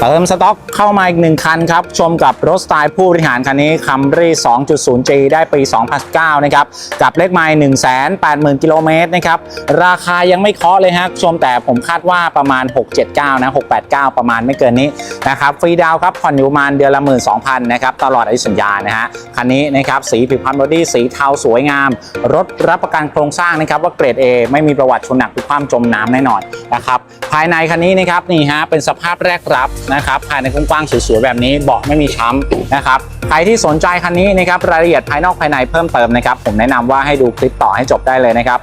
เติมสต็อกเข้ามาอีกหนึ่งคันครับ ชมกับรถสไตล์ผู้บริหารคันนี้ Camry 2.0G ได้ปี 2019นะครับ กับเลขไมล์180,000 กิโลเมตรนะครับ ราคายังไม่เคาะเลยฮะชมแต่ผมคาดว่าประมาณ 679 นะ 689 ประมาณไม่เกินนี้นะครับ ฟรีดาวครับ ผ่อนอยู่ประมาณเดือนละ 12,000 นะครับ ตลอดอายุสัญญานะฮะ คันนี้นะครับสีผิวพันธ์บอดี้สีเทาสวยงาม รถรับประกันโครงสร้างนะครับว่าเกรด A ไม่มีประวัติชนหนักหรือความจมน้ำแน่นอนนะครับภายในคันนี้นะครับนี่ฮะเป็นสภาพแรกรับนะครับภายในกว้างๆสวยๆแบบนี้เบาะไม่มีช้ำนะครับใครที่สนใจคันนี้นะครับรายละเอียดภายนอกภายในเพิ่มเติมนะครับผมแนะนำว่าให้ดูคลิปต่อให้จบได้เลยนะครับ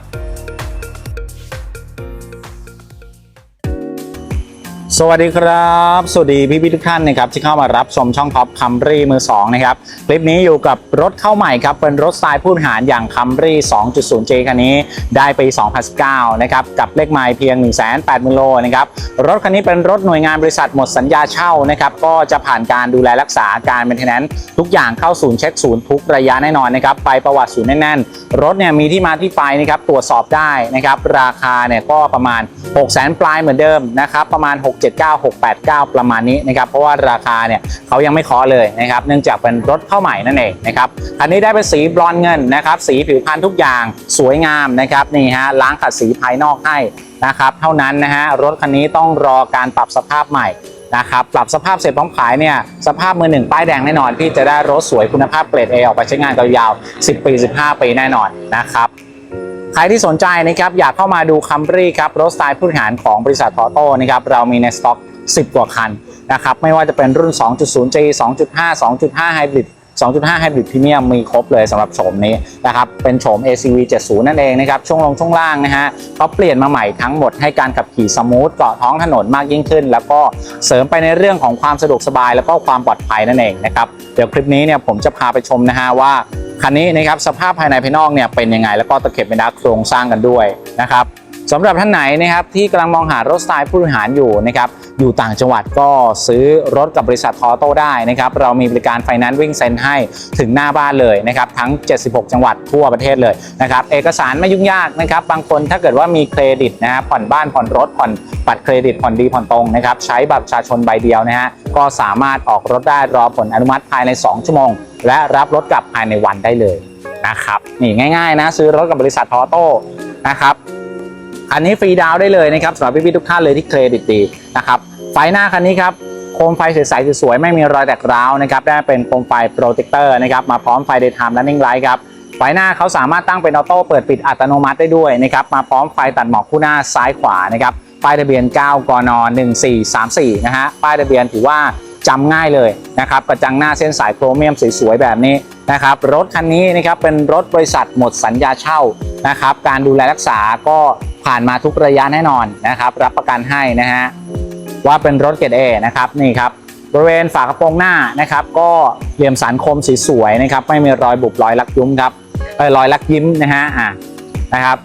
สวัสดีครับ สวัสดีพี่พี่ทุกท่านนะครับที่เข้ามารับชมช่องท็อปคัมรี่มือ2นะครับคลิปนี้อยู่กับรถเข้าใหม่ครับเป็นรถสไตล์ผู้บริหารอย่างคัมรี่ 2.0J คันนี้ได้ปี 2019 นะครับกับเลขไมล์เพียง 180,000 โลนะครับรถคันนี้เป็นรถหน่วยงานบริษัทหมดสัญญาเช่านะครับก็จะผ่านการดูแลรักษาการเมนเทนแนนทุกอย่างเข้าศูนย์เช็คศูนย์ทุกระยะแน่นอนนะครับไปประวัติศูนย์แน่นๆ รถเนี่ยมีที่มาที่ไปนะครับตรวจสอบได้นะครับราคาเนี่ยก็ประมาณ 6 0 0 0 0ปลายเหมือนเดิมนะครับประมาณ679 689 ประมาณนี้นะครับเพราะว่าราคาเนี่ยเขายังไม่เคาะเลยนะครับเนื่องจากเป็นรถเข้าใหม่นั่นเองนะครับคันนี้ได้เป็นสีบรอนเงินนะครับสีผิวพรรณทุกอย่างสวยงามนะครับนี่ฮะล้างขัดสีภายนอกให้นะครับเท่านั้นนะฮะรถคันนี้ต้องรอการปรับสภาพใหม่นะครับปรับสภาพเสร็จพร้อมขายเนี่ยสภาพมือหนึ่งป้ายแดงแน่นอน พี่จะได้รถสวยคุณภาพเกรด A ออกไปใช้งานยาวๆ10 ปี 15 ปีแน่นอนนะครับ ใครที่สนใจนะครับอยากเข้ามาดูคัมรี่ครับรถสไตล์ผู้บริหารของบริษัททอโต้นะครับเรามีในสต็อก 10 กว่าคันนะครับไม่ว่าจะเป็นรุ่น 2.0G 2.5 2.5 Hybrid 2.5 Hybrid Premium มีครบเลยสำหรับโฉมนี้นะครับเป็นโฉม ACV 70 นั่นเองนะครับช่วงลงช่วงล่างนะฮะเขาเปลี่ยนมาใหม่ทั้งหมดให้การขับขี่สมูทเกาะท้องถนนมากยิ่งขึ้น แล้วก็เสริมไปในเรื่องของความสะดวกสบาย แล้วก็ความปลอดภัยนั่นเองนะครับเดี๋ยวคลิปนี้เนี่ยผมจะพาไปชมนะฮะว่า คันนี้นะครับสภาพภายในภายนอกเนี่ยเป็นยังไง แล้วก็ตะเข็บเป็นดักโครงสร้างกันด้วยนะครับ สำหรับท่านไหนนะครับที่กำลังมองหารถสไตล์ผู้บริหารอยู่นะครับอยู่ต่างจังหวัดก็ซื้อรถกับบริษัททอโต้ได้นะครับเรามีบริการไฟแนนซ์วิ่งเซ็นให้ถึงหน้าบ้านเลยนะครับทั้ง 76 จังหวัดทั่วประเทศเลยนะครับเอกสารไม่ยุ่งยากนะครับบางคนถ้าเกิดว่ามีเครดิตนะฮะผ่อนบ้านผ่อนรถผ่อนบัตรเครดิตผ่อนดีผ่อนตรงนะครับใช้บัตรประชาชนใบเดียวนะฮะก็สามารถออกรถได้รอผลอนุมัติภายใน 2 ชั่วโมง และรับรถกลับภายในวันได้เลยนะครับนี่ง่ายๆนะซื้อรถกับบริษัททอโต้นะครับ อันนี้ฟรีดาวน์ได้เลยนะครับสำหรับพี่ๆทุกท่านเลยที่เครดิตดีนะครับไฟหน้าคันนี้ครับโคมไฟใสๆสวยๆไม่มีรอยแตกร้าวนะครับได้เป็นโคมไฟโปรเทคเตอร์นะครับมาพร้อมไฟ daytime running light ครับไฟหน้าเขาสามารถตั้งเป็นออโต้เปิดปิดอัตโนมัติได้ด้วยนะครับมาพร้อมไฟตัดหมอกคู่หน้าซ้ายขวานะครับป้ายทะเบียน 9 กน 1434 นะฮะป้ายทะเบียนถือว่า จำง่ายเลยนะครับกระจังหน้าเส้นสายโครเมียมสวยๆแบบนี้นะครับรถคันนี้นะครับเป็นรถบริษัทหมดสัญญาเช่านะครับการดูแลรักษาก็ผ่านมาทุกระยะแน่นอนนะครับรับประกันให้นะฮะว่าเป็นรถเกรดเอนะครับนี่ครับบริเวณฝากระโปรงหน้านะครับก็เหลี่ยมสันคมสีสวยนะครับไม่มีรอยบุบรอยลักยุ้มครับเอยรอยลักยิ้มนะฮะอะนะครับ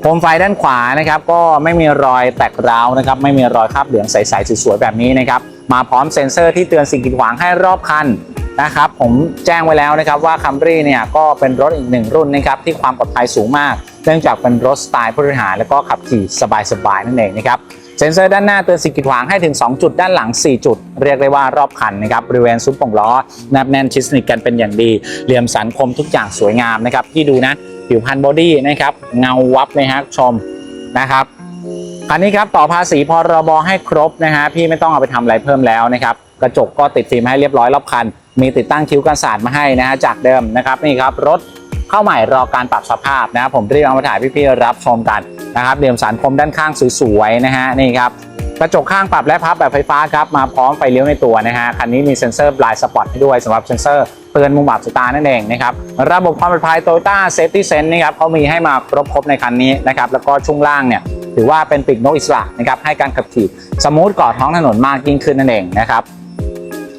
โคมไฟด้านขวานะครับก็ไม่มีรอยแตกร้าวนะครับไม่มีรอยคราบเหลืองใสๆสวยๆแบบนี้นะครับ มาพร้อมเซ็นเซอร์ที่เตือนสิ่งกีดขวางให้รอบคันนะครับ ผมแจ้งไว้แล้วนะครับว่า Camry เนี่ยก็เป็นรถอีกหนึ่งรุ่นนะครับที่ความปลอดภัยสูงมาก เนื่องจากเป็นรถสไตล์ผู้บริหาร แล้วก็ขับขี่สบายๆนั่นเองนะครับเซ็นเซอร์ด้านหน้าเตือนสิ่งกีดขวางให้ถึง 2 จุดด้านหลัง 4 จุด เรียกได้ว่ารอบคันนะครับบริเวณซุ้มป่งล้อแนบแน่นชิดสนิทกันเป็นอย่างดี เหลี่ยมสันคมทุกอย่างสวยงามนะครับที่ดูนะผิวพันบอดี้นะครับเงาวับเลยฮะชมนะครับ คันนี้ครับต่อภาษีพรบให้ครบนะฮะพี่ไม่ต้องเอาไปทำอะไรเพิ่มแล้วนะครับกระจกก็ติดฟิล์มให้เรียบร้อยรอบคัน มีติดตั้งคิ้วกันสาดมาให้นะฮะจากเดิมนะครับนี่ครับรถเข้าใหม่รอการปรับสภาพนะครับผมรีบเอามาถ่ายพี่ๆรับชมกันนะครับเหลี่ยมสันคมด้านข้างสวยๆนะฮะนี่ครับกระจกข้างปรับและพับแบบไฟฟ้าครับมาพร้อมไฟเลี้ยวในตัวนะฮะคันนี้มีเซ็นเซอร์บลายสปอตให้ด้วยสำหรับเซ็นเซอร์เตือนมุมอับสายตานั่นเองนะครับระบบความปลอดภัย Toyota Safety Sense นี่ครับเขามีให้มาครบครบในคันนี้นะครับแล้วก็ช่วงล่างเนี่ย ถือว่าเป็นปีกนกอิสระนะครับให้การขับขี่สมูทกาะท้องถนนมากยิ่งขึ้นนั่นเองนะครับ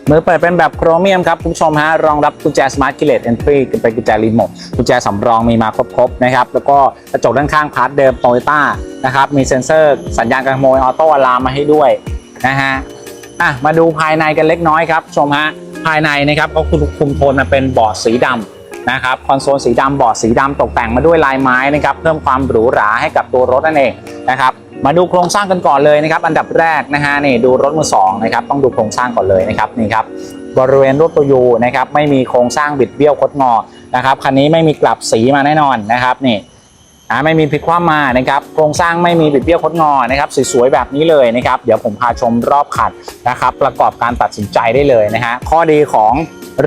มือเปิดเป็นแบบโครเมียมครับคุณผู้ชมฮะรองรับกุญแจ Smart Keyless Entry เป็นกุญแจรีโมทกุญแจสำรองมีมาครบๆนะครับแล้วก็กระจกด้านข้างพาร์ทเดิมโตโยต้านะครับมีเซ็นเซอร์สัญญาณการขโมยออโต้อะลามมาให้ด้วยนะฮะอะมาดูภายในกันเล็กน้อยครับชมฮะภายในนะครับก็คุมโทนมาเป็นบอร์ดสีดำ นะครับคอนโซลสีดำบอดสีดำตกแต่งมาด้วยลายไม้นะครับเพิ่มความหรูหราให้กับตัวรถนั่นเองนะครับมาดูโครงสร้างกันก่อนเลยนะครับอันดับแรกนะฮะนี่ดูรถมือสองนะครับต้องดูโครงสร้างก่อนเลยนะครับนี่ครับบริเวณรูปตัวยูนะครับไม่มีโครงสร้างบิดเบี้ยวคดงอนะครับคันนี้ไม่มีกลับสีมาแน่นอนนะครับนี่ไม่มีพลิกคว่ำมานะครับโครงสร้างไม่มีบิดเบี้ยวคดงอนะครับสวยๆแบบนี้เลยนะครับเดี๋ยวผมพาชมรอบคันนะครับประกอบการตัดสินใจได้เลยนะฮะข้อดีของ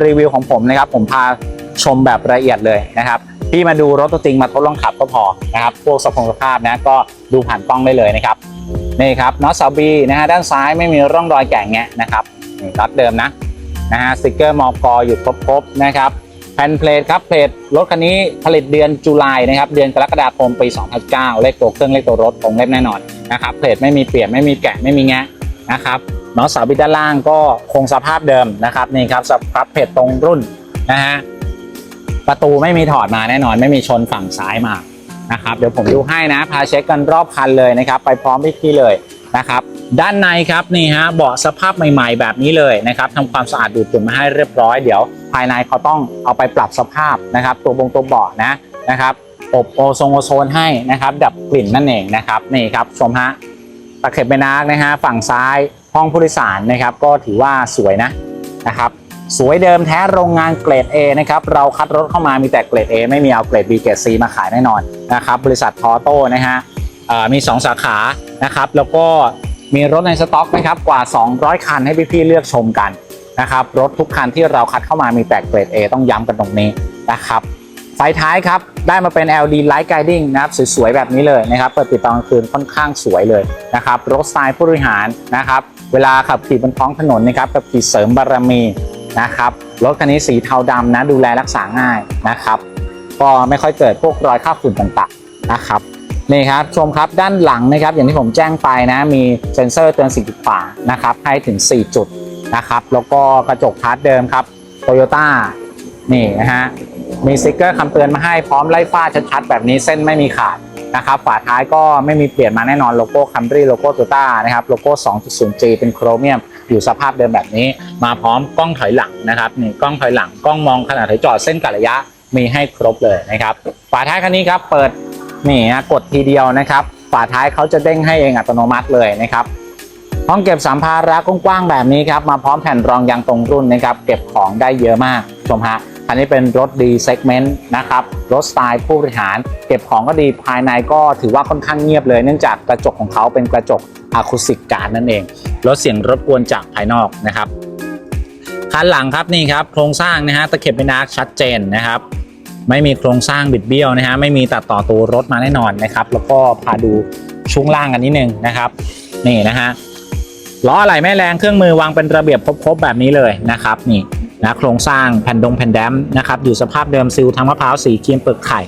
รีวิวของผมนะครับผมพา ชมแบบละเอียดเลยนะครับพี่มาดูรถตัวจริงมาทดลองขับก็พอนะครับพวกสภาพสภาพนะก็ดูผ่านกล้องได้เลยนะครับนี่ครับน็อตซาบีนะฮะด้านซ้ายไม่มีร่องรอยแกะแงะนะครับนี่น็อตเดิมนะนะฮะสติกเกอร์มอกออยู่ครบๆนะครับแผ่นเพลทครับเพลทรถคันนี้ผลิตเดือนตุลานะครับเดือนกรกฎาคมปี 2009 เลขตัวเครื่องเลขตัวรถตรงเล่มแน่นอนนะครับเพลทไม่มีเปลี่ยนไม่มีแกะไม่มีแงะนะครับน็อตสาบิดด้านล่างก็คงสภาพเดิมนะครับนี่ครับสภาพเพลทตรงรุ่นนะฮะ ประตูไม่มีถอดมาแน่นอน ไม่มีชนฝั่งซ้ายมานะครับเดี๋ยวผมดูให้นะพาเช็คกันรอบคันเลยนะครับ ไปพร้อมพี่เลยนะครับ ด้านในครับนี่ฮะเบาะสภาพใหม่ๆ แบบนี้เลยนะครับทำความสะอาดดูดฝุ่นมาให้เรียบร้อยเดี๋ยว ภายในเขาต้องเอาไปปรับสภาพนะครับ ตัวบงตัวเบาะนะนะครับอบโอโซนโอโซนให้นะครับ ดับกลิ่นนั่นเองนะครับนี่ครับชมฮะตะเข็บเบนักนะฮะฝั่งซ้ายห้องผู้โดยสารนะครับ ก็ถือว่าสวยนะนะครับ สวยเดิมแท้โรงงานเกรด A นะครับ เราคัดรถเข้ามามีแต่เกรด A ไม่มีเอาเกรด B เกรด C มาขายแน่นอนนะครับ บริษัททอโต้นะฮะเอ่อมี 2 สาขานะครับ แล้วก็มีรถในสต็อกนะครับกว่า 200 คันให้พี่ๆเลือกชมกันนะครับ รถทุกคันที่เราคัดเข้ามามีแต่เกรด A ต้องย้ำกันตรงนี้นะครับ ไฟท้ายครับ ได้มาเป็น LED Light Guiding นะครับ สวยๆ แบบนี้เลยนะครับ เปิดปิดตอนกลางคืนค่อนข้างสวยเลยนะครับ รถสไตล์ผู้บริหารนะครับ เวลาขับขี่บนท้องถนนนะครับขับขี่เสริมบารมี นะครับรถคันนี้สีเทาดำนะดูแลรักษาง่ายนะครับก็ไม่ค่อยเกิดพวกรอยคราบฝุ่นต่างๆนะครับนี่ครับชมครับด้านหลังนะครับอย่างที่ผมแจ้งไปนะมีเซ็นเซอร์เตือนสิ่งกีดขวานะครับให้ถึง 4 จุดนะครับแล้วก็กระจกพาร์ทเดิมครับโตโยต้านี่นะฮะมีสติกเกอร์คำเตือนมาให้พร้อมไล่ฟ้าชัดๆแบบนี้เส้นไม่มีขาดนะครับฝาท้ายก็ไม่มีเปลี่ยนมาแน่นอนโลโก้คัมรี่โลโก้โตโยต้านะครับโลโก้ 2.0G เป็นโครเมียม อยู่สภาพเดิมแบบนี้ มาพร้อมกล้องถอยหลังนะครับนี่กล้องถอยหลังกล้องมองขนาดถอยจอดเส้นกัดระยะมีให้ครบเลยนะครับฝาท้ายคันนี้ครับเปิดนี่นะกดทีเดียวนะครับฝาท้ายเขาจะเด้งให้เองอัตโนมัติเลยนะครับห้องเก็บสัมภาระกว้างๆแบบนี้ครับมาพร้อมแผ่นรองยางตรงรุ่นนะครับเก็บของได้เยอะมากชมฮะ อันนี้เป็นรถดีเซกเมนต์นะครับ รถสไตล์ผู้บริหาร เก็บของก็ดีภายในก็ถือว่าค่อนข้างเงียบเลย เนื่องจากกระจกของเขาเป็นกระจกอะคูสิกการนั่นเอง ลดเสียงรบกวนจากภายนอกนะครับ คันหลังครับนี่ครับโครงสร้างนะฮะตะเข็บเป็นอาร์คชัดเจนนะครับไม่มีโครงสร้างบิดเบี้ยวนะฮะไม่มีตัดต่อตัวรถมาแน่นอนนะครับ แล้วก็พาดูช่วงล่างกันนิดนึงนะครับ นี่นะฮะล้ออะไหล่แม่แรงเครื่องมือวางเป็นระเบียบครบๆแบบนี้เลยนะครับนี่ นะโครงสร้างแผ่นดงแผ่นแดมนะครับอยู่สภาพเดิมซิลทั้งมะพร้าวสีครีมเปลือกไข่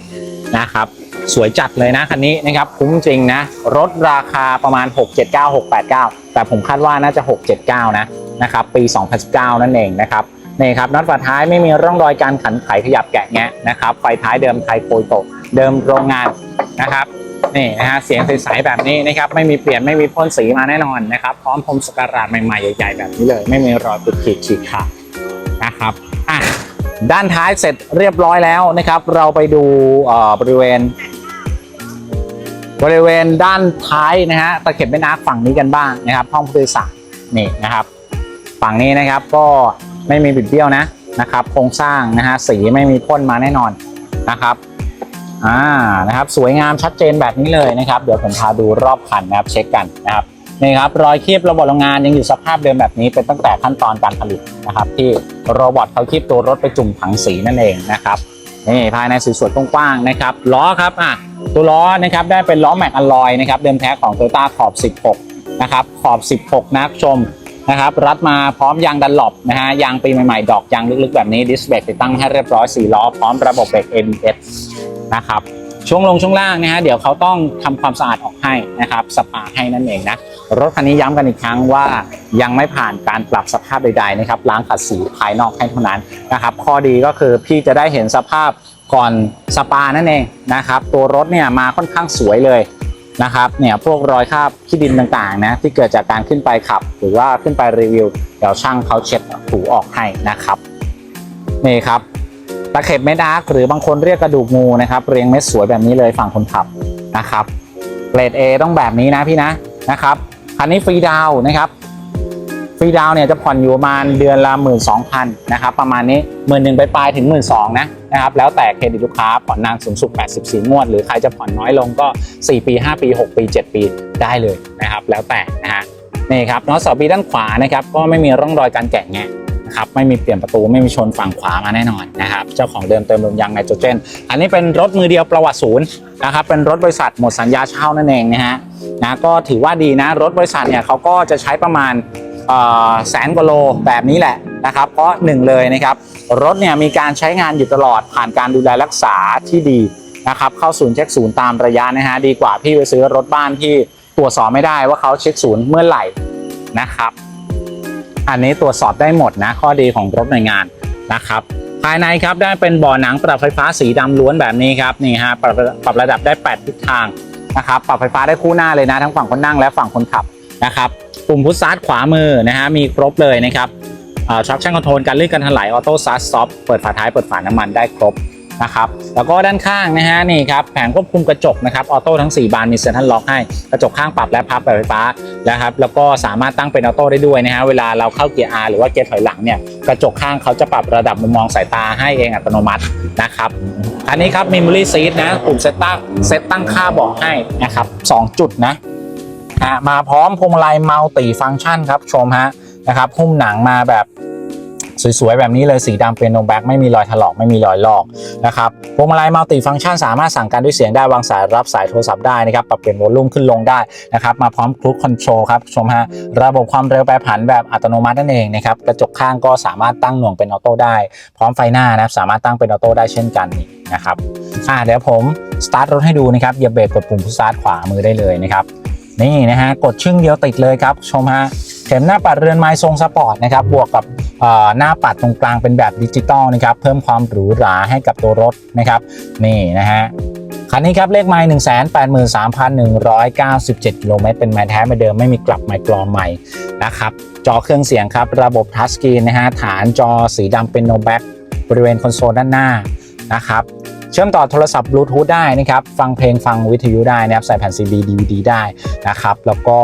นะครับสวยจัดเลยนะคันนี้นะครับคุ้มจริงนะรถราคาประมาณ 679 689 แต่ผมคาดว่าน่าจะ 679 นะนะครับปี 2019 นั่นเองนะครับนี่ครับน็อตฝาท้ายไม่มีร่องรอยการขันไขขยับแกะแงะนะครับไฟท้ายเดิมไทยโคยโตเดิมโรงงานนะครับนี่นะฮะเสียงใสๆแบบนี้นะครับไม่มีเปลี่ยนไม่มีพ่นสีมาแน่นอนนะครับพร้อมพรมสการาดใหม่ๆใหญ่ๆแบบนี้เลย ไม่มีรอยปุดขีดฉีกขาด นะครับอะด้านท้ายเสร็จเรียบร้อยแล้วนะครับ เราไปดูบริเวณ บริเวณด้านท้ายนะฮะตะเข็บแม่น้ำฝั่งนี้กันบ้างนะครับ ห้องผู้โดยสารนี่นะครับ ฝั่งนี้นะครับก็ไม่มีบิดเบี้ยวนะนะครับ โครงสร้างนะฮะสีไม่มีพ่นมาแน่นอนนะครับอ่านะครับ สวยงามชัดเจนแบบนี้เลยนะครับ เดี๋ยวผมพาดูรอบคันนะครับ เช็คกันนะครับ นี่ครับรอยคีบระบบโรงงานยังอยู่สภาพเดิมแบบนี้เป็นตั้งแต่ขั้นตอนการผลิตนะครับ ที่โรบอทเขาคีบตัวรถไปจุ่มถังสีนั่นเองนะครับนี่ภายในสีสวยกว้างๆนะครับล้อครับอะตัวล้อนะครับได้เป็นล้อแม็กอลลอยนะครับเดิมแท้ของ Toyota ขอบ 16 นะครับขอบ 16 นะชมนะครับรัดมาพร้อมยางดันหลบนะฮะยางปีใหม่ๆ ดอกยางลึกๆ แบบนี้ดิสเบรกติดตั้งให้เรียบร้อย4ล้อพร้อมระบบเบรก ABS นะครับ ช่วงลงช่วงล่างนะฮะเดี๋ยวเขาต้องทำความสะอาดออกให้นะครับสปาให้นั่นเองนะรถคันนี้ย้ำกันอีกครั้งว่ายังไม่ผ่านการปรับสภาพใดๆนะครับล้างขัดสีภายนอกให้เท่านั้นนะครับข้อดีก็คือพี่จะได้เห็นสภาพก่อนสปานั่นเองนะครับตัวรถเนี่ยมาค่อนข้างสวยเลยนะครับเนี่ยพวกรอยคราบขี้ดินต่างๆนะที่เกิดจากการขึ้นไปขับ หรือว่าขึ้นไปรีวิวเดี๋ยวช่างเขาเช็ดถูออกให้นะครับนี่ครับ ตะเข็บเม็ดอาร์คหรือบางคนเรียกกระดูกงูนะครับเรียงเม็ดสวยแบบนี้เลยฝั่งคนขับนะครับเกรด A ต้องแบบนี้นะพี่นะนะครับคันนี้ฟรีดาวนะครับฟรีดาวเนี่ยจะผ่อนอยู่ประมาณเดือนละหมื่นสองพันนะครับประมาณนี้หมื่นหนึ่งไปปลายถึงหมื่นสองนะนะครับแล้วแต่เครดิตลูกค้าผ่อนนานสูงสุด 84 งวด หรือใครจะผ่อนน้อยลงก็ 4 ปี 5 ปี 6 ปี 7 ปีได้เลยนะครับแล้วแต่นะฮะนี่ครับน็อตสาบีด้านขวานะครับก็ไม่มีร่องรอยการแกะแงะ นะครับไม่มีเปลี่ยนประตูไม่มีชนฝั่งขวามาแน่นอนนะครับเจ้าของเดิมเติมลมยางไนโตรเจน อันนี้เป็นรถมือเดียวประวัติศูนย์นะครับเป็นรถบริษัทหมดสัญญาเช่านั่นเองนะฮะนะก็ถือว่าดีนะรถบริษัทเนี่ยเขาก็จะใช้ประมาณแสนกว่าโลแบบนี้แหละนะครับเพราะหนึ่งเลยนะครับรถเนี่ยมีการใช้งานอยู่ตลอดผ่านการดูแลรักษาที่ดีนะครับเข้าศูนย์เช็คศูนย์ตามระยะนะฮะดีกว่าพี่ไปซื้อรถบ้านที่ตรวจสอบไม่ได้ว่าเขาเช็คศูนย์เมื่อไหร่นะครับ อันนี้ตรวจสอบได้หมดนะ ข้อดีของรถหน่วยงานนะครับภายในครับได้เป็นเบ่อหนังปรับไฟฟ้าสีดำล้วนแบบนี้ครับนี่ฮะปรับปรับระดับได้ 8 ทิศทางนะครับปรับไฟฟ้าได้คู่หน้าเลยนะ ทั้งฝั่งคนนั่งและฝั่งคนขับนะครับปุ่มพุชสตาร์ทขวามือนะฮะมีครบเลยนะครับทรัคชั่นคอนโทรลการลื่นการถลายออโต้ซัสซอฟเปิดฝาท้ายเปิดฝาน้ำมันได้ครบ นะครับแล้วก็ด้านข้างนะฮะนี่ครับแผงควบคุมกระจกนะครับออโต้ทั้ง 4 บานมีเซ็นทรัลล็อกให้กระจกข้างปรับและพับแบบไฟฟ้านะครับแล้วก็สามารถตั้งเป็นออโต้ได้ด้วยนะฮะเวลาเราเข้าเกียร์ R หรือว่าเกียร์ถอยหลังเนี่ยกระจกข้างเขาจะปรับระดับมุมมองสายตาให้เองอัตโนมัตินะครับอันนี้ครับ Memory Seat นะปุ่มเซตตั้งเซตตั้งค่าบาะให้นะครับ2จุดนะฮะมาพร้อมพวงมาลัยมัลติฟังก์ชันครับชมฮะนะครับหุ้มหนังมาแบบ สวยๆ แบบนี้เลยสีดำเป็นโนแบ็กไม่มีรอยถลอกไม่มีรอยลอกนะครับพวงมาลัยมัลติฟังก์ชันสามารถสั่งการด้วยเสียงได้วางสายรับสายโทรศัพท์ได้นะครับปรับเปลี่ยนโวลลุ่มขึ้นลงได้นะครับมาพร้อมครู i คอนโทรลครับชมฮะระบบความเร็วแปรผันแบบอัตโนมัตินั่นเองนะครับกระจกข้างก็สามารถตั้งหน่วงเป็นออโต้ได้ พร้อมไฟหน้านะครับสามารถตั้งเป็นออโต้ได้เช่นกันนะครับอ่าเดี๋ยวผมสตาร์ทรถให้ดูนะครับเหยียบเบรกกดปุ่มพุชสตาร์ทขวามือได้เลยนะครับนี่นะฮะกดชึ่งเดียวติดเลยครับชมฮะเข็มหน้าปัดเรือนไม้ทรงสปอร์ตนะครับบวกกับ หน้าปัดตรงกลางเป็นแบบดิจิตอลนะครับ เพิ่มความหรูหราให้กับตัวรถนะครับ นี่นะฮะคันนี้ครับเลขไมล์1 8 3 1 9 7กิโลเมตรเป็นไม้แท้ไม่เดิมไม่มีกลับไมค์กรองใหม่นะครับจอเครื่องเสียงครับ ระบบทัชสกรีนนะฮะฐานจอสีดำเป็นโนแบ็กบริเวณคอนโซลด้านหน้านะครับเชื่อมต่อโทรศัพท์บลูทูธได้นะครับฟังเพลงฟังวิทยุได้นะครับใส่แผ่นซีดีดีวดีได้นะครับ แล้วก็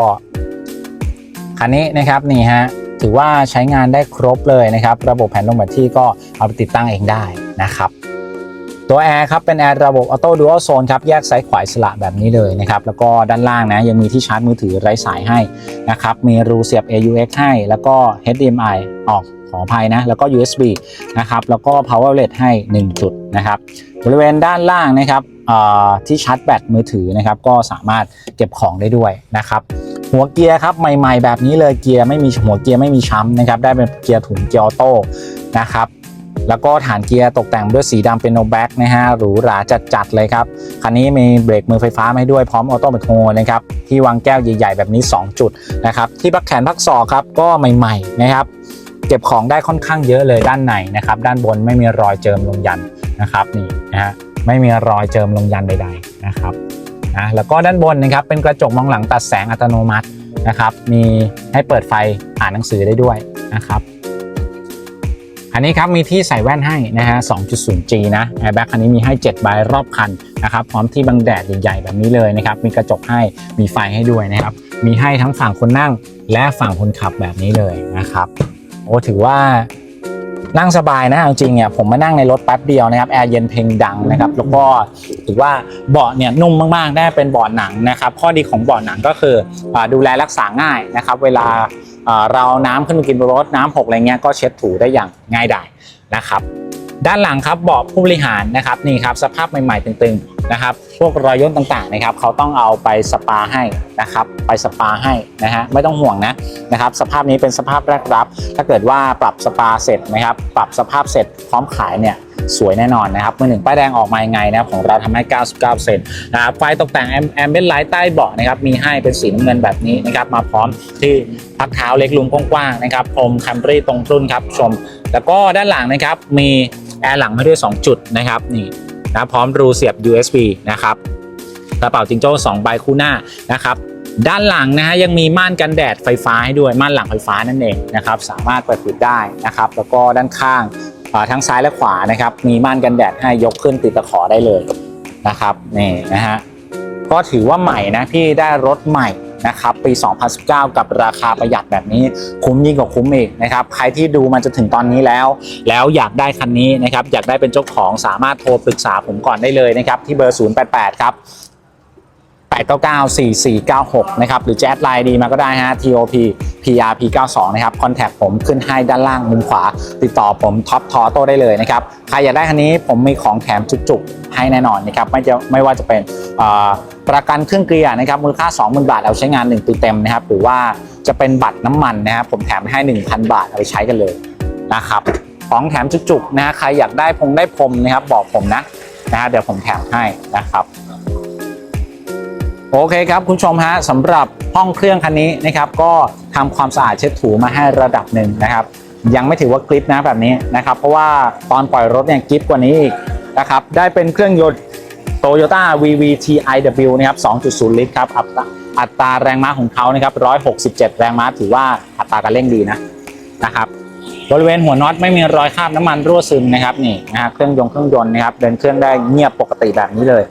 คันนี้นะครับนี่ฮะ ถือว่าใช้งานได้ครบเลยนะครับ ระบบแผ่นลมแบตที่ก็เอาไปติดตั้งเองได้นะครับตัวแอร์ครับเป็นแอร์ระบบออโต้ดูอัลโซนครับแยกซ้ายขวาอิสละแบบนี้เลยนะครับแล้วก็ด้านล่างนะยังมีที่ชาร์จมือถือไร้สายให้นะครับมีรูเสียบ AUX ให้ แล้วก็ HDMI ออกขออภัยนะ แล้วก็ USB นะครับแล้วก็ power outlet ให้ 1 จุดนะครับ บริเวณด้านล่างนะครับที่ชาร์จแบตมือถือนะครับ ก็สามารถเก็บของได้ด้วยนะครับ หัวเกียร์ครับใหม่ ๆ แบบนี้เลยเกียร์ไม่มีหัวเกียร์ไม่มีช้ำนะครับ ได้เป็นเกียร์ถุงเกียร์ออโต้นะครับแล้วก็ฐานเกียร์ตกแต่งด้วยสีดำเป็นโนแบ็กนะฮะหรูหราจัดๆเลยครับ คันนี้มีเบรกมือไฟฟ้ามาให้ด้วยพร้อมออโต้เบรกโฮนะครับ ที่วางแก้วใหญ่ๆ แบบนี้ 2 จุดนะครับ ที่พักแขนพักศอกครับ ก็ใหม่ๆนะครับ เก็บของได้ค่อนข้างเยอะเลยด้านในนะครับ ด้านบนไม่มีรอยเจิมลงยันนะครับนี่ นะฮะไม่มีรอยเจิมลงยันใด ๆนะครับนะแล้วก็ด้านบนนะครับเป็นกระจกมองหลังตัดแสงอัตโนมัตินะครับ มีให้เปิดไฟอ่านหนังสือได้ด้วยนะครับ อันนี้ครับมีที่ใส่แว่นให้นะฮะ 2.0G นะแอร์แบ็กคันนี้มีให้ 7 ใบรอบคันนะครับ พร้อมที่บังแดดใหญ่ๆแบบนี้เลยนะครับ มีกระจกให้ มีไฟให้ด้วยนะครับ มีให้ทั้งฝั่งคนนั่งและฝั่งคนขับแบบนี้เลยนะครับ โอ้ถือว่า นั่งสบายนะเอาจริงเนี่ยผมมานั่งในรถแป๊บเดียวนะครับแอร์เย็นเพลงดังนะครับแล้วก็ถือว่าเบาะเนี่ยนุ่มมากๆได้เป็นเบาะหนังนะครับข้อดีของเบาะหนังก็คือดูแลรักษาง่ายนะครับเวลาเราน้ำขึ้นมากินบนรถน้ำหกอะไรเงี้ยก็เช็ดถูได้อย่างง่ายดายนะครับ ด้านหลังครับเบาะผู้บริหารนะครับนี่ครับสภาพใหม่ๆตึงๆนะครับพวกรอยย่นต่างๆนะครับเขาต้องเอาไปสปาให้นะครับไปสปาให้นะฮะไม่ต้องห่วงนะนะครับสภาพนี้เป็นสภาพแรกรับ ถ้าเกิดว่าปรับสปาเสร็จนะครับปรับสภาพเสร็จพร้อมขายเนี่ย สวยแน่นอนนะครับเมื่อหนึ่งป้ายแดงออกมายังไงนะครับของเราทำให้ 99เซนนะครับไฟตกแต่งแอมแอมเบนไลท์ใต้เบาะนะครับมีให้เป็นสีน้ำเงินแบบนี้นะครับมาพร้อมที่พักเท้าเล็กลุมกว้างๆนะครับพรมคัมรี่ตรงรุ่นครับชม แล้วก็ด้านหลังนะครับมีแอร์หลังมาด้วย 2 จุดนะครับนี่นะพร้อมรูเสียบ USB นะครับกระเป๋าจิงโจ้2ใบคู่หน้านะครับด้านหลังนะฮะยังมีม่านกันแดดไฟฟ้าให้ด้วยม่านหลังไฟฟ้านั่นเองนะครับสามารถเปิดปิดได้นะครับแล้วก็ด้านข้าง ทั้งซ้ายและขวานะครับ มีม่านกันแดดให้ยกขึ้นติดตะขอได้เลยนะครับนี่นะฮะก็ถือว่าใหม่นะพี่ได้รถใหม่นะครับปี 2019 กับราคาประหยัดแบบนี้คุ้มยิ่งกว่าคุ้มอีกนะครับใครที่ดูมันจะถึงตอนนี้แล้ว แล้วอยากได้คันนี้นะครับอยากได้เป็นเจ้าของสามารถโทรปรึกษาผมก่อนได้เลยนะครับที่เบอร์ 088 ครับ 8994496 นะครับ หรือแจ๊ดไลน์ดีมาก็ได้ฮะ TOP PRP 92 นะครับ คอนแทคผมขึ้นให้ด้านล่างมุมขวา ติดต่อผมท็อปทอโต้ได้เลยนะครับ ใครอยากได้คันนี้ผมมีของแถมจุกๆ ให้แน่นอนนะครับ ไม่จะไม่ว่าจะเป็นประกันเครื่องเกียร์นะครับ มูลค่า 20,000 บาท เอาใช้งาน 1 ปีเต็มนะครับ หรือว่าจะเป็นบัตรน้ำมันนะครับ ผมแถมให้ 1,000 บาท เอาไปใช้กันเลยนะครับ ของแถมจุกๆ นะ ใครอยากได้พงได้พรมนะครับ บอกผมนะนะฮะเดี๋ยวผมแถมให้นะครับ โอเคครับคุณผู้ชมฮะสำหรับห้องเครื่องคันนี้นะครับก็ทำความสะอาดเช็ดถูมาให้ระดับหนึ่งนะครับ ยังไม่ถือว่ากริปนะแบบนี้นะครับเพราะว่าตอนปล่อยรถเนี่ยกริปกว่านี้อีกนะครับได้เป็นเครื่องยนต์ Toyota VVT-iW นะครับ2.0 ลิตรครับอัตราแรงม้าของเขานะครับ167 แรงม้าถือว่าอัตราการเร่งดีนะนะครับบริเวณหัวน็อตไม่มีรอยคราบน้ำมันรั่วซึมนะครับนี่นะฮะเครื่องยนต์เครื่องยนต์นะครับเดินเครื่องได้เงียบปกติแบบนี้เลย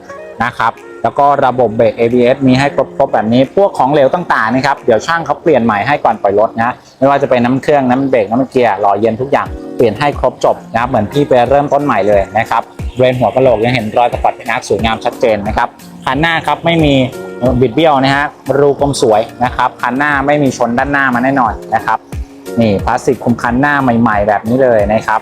นะครับ แล้วก็ระบบเบรก ABS มีให้ครบๆแบบนี้ พวกของเหลวต่างๆนะครับ เดี๋ยวช่างเขาเปลี่ยนใหม่ให้ก่อนปล่อยรถนะ ไม่ว่าจะเป็นน้ำเครื่องน้ำเบรกน้ำเกียร์หล่อเย็นทุกอย่างเปลี่ยนให้ครบจบนะครับ เหมือนพี่ไปเริ่มต้นใหม่เลยนะครับเบรนหัวกระโหลกยังเห็นรอยกระปัดเป็นอาร์คสวยงามชัดเจนนะครับคันหน้าครับไม่มีบิดเบี้ยวนะฮะรูกลมสวยนะครับคันหน้าไม่มีชนด้านหน้ามาแน่นอนนะครับนี่พลาสติกคุมคันหน้าใหม่ ๆ แบบนี้เลยนะครับ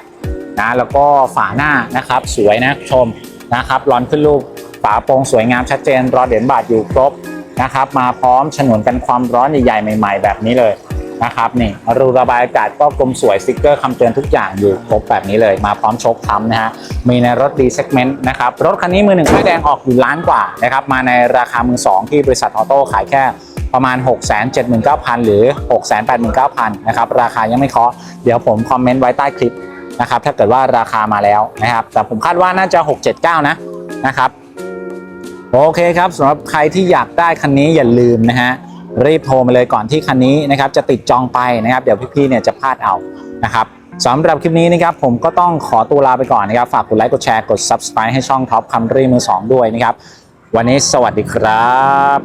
นะแล้วก็ฝาหน้านะครับสวยนะชมนะครับรอนขึ้นรูป ฝาโปร่งสวยงามชัดเจนรอเหรียญบาทอยู่ครบนะครับมาพร้อมฉนวนกันความร้อนใหญ่ๆใหม่ ๆ แบบนี้เลยนะครับนี่รูระบายอากาศก็กลมสวยสติกเกอร์คำเตือนทุกอย่างอยู่ครบแบบนี้เลยมาพร้อมโชคค้ำนะฮะมีในรถดีเซกเมนต์นะครับรถคันนี้มือหนึ่งป้ายแดงออกอยู่ล้านกว่านะครับมาในราคามือสองที่บริษัทออโต้ขายแค่ประมาณ 679,000 หรือ 689,000นะครับราคายังไม่เคาะเดี๋ยวผมคอมเมนต์ไว้ใต้คลิปนะครับถ้าเกิดว่าราคามาแล้วนะครับแต่ผมคาดว่าน่าจะ 679 นะนะครับ โอเคครับสำหรับใครที่อยากได้คันนี้อย่าลืมนะฮะรีบโทรมาเลยก่อนที่คันนี้นะครับจะติดจองไปนะครับ เดี๋ยวพี่ๆเนี่ยจะพลาดเอานะครับสำหรับคลิปนี้นะครับผมก็ต้องขอตัวลาไปก่อนนะครับ ฝากกดไลค์กดแชร์กด Subscribe ให้ช่องท็อปคัมรี่มือสองด้วยนะครับ วันนี้สวัสดีครับ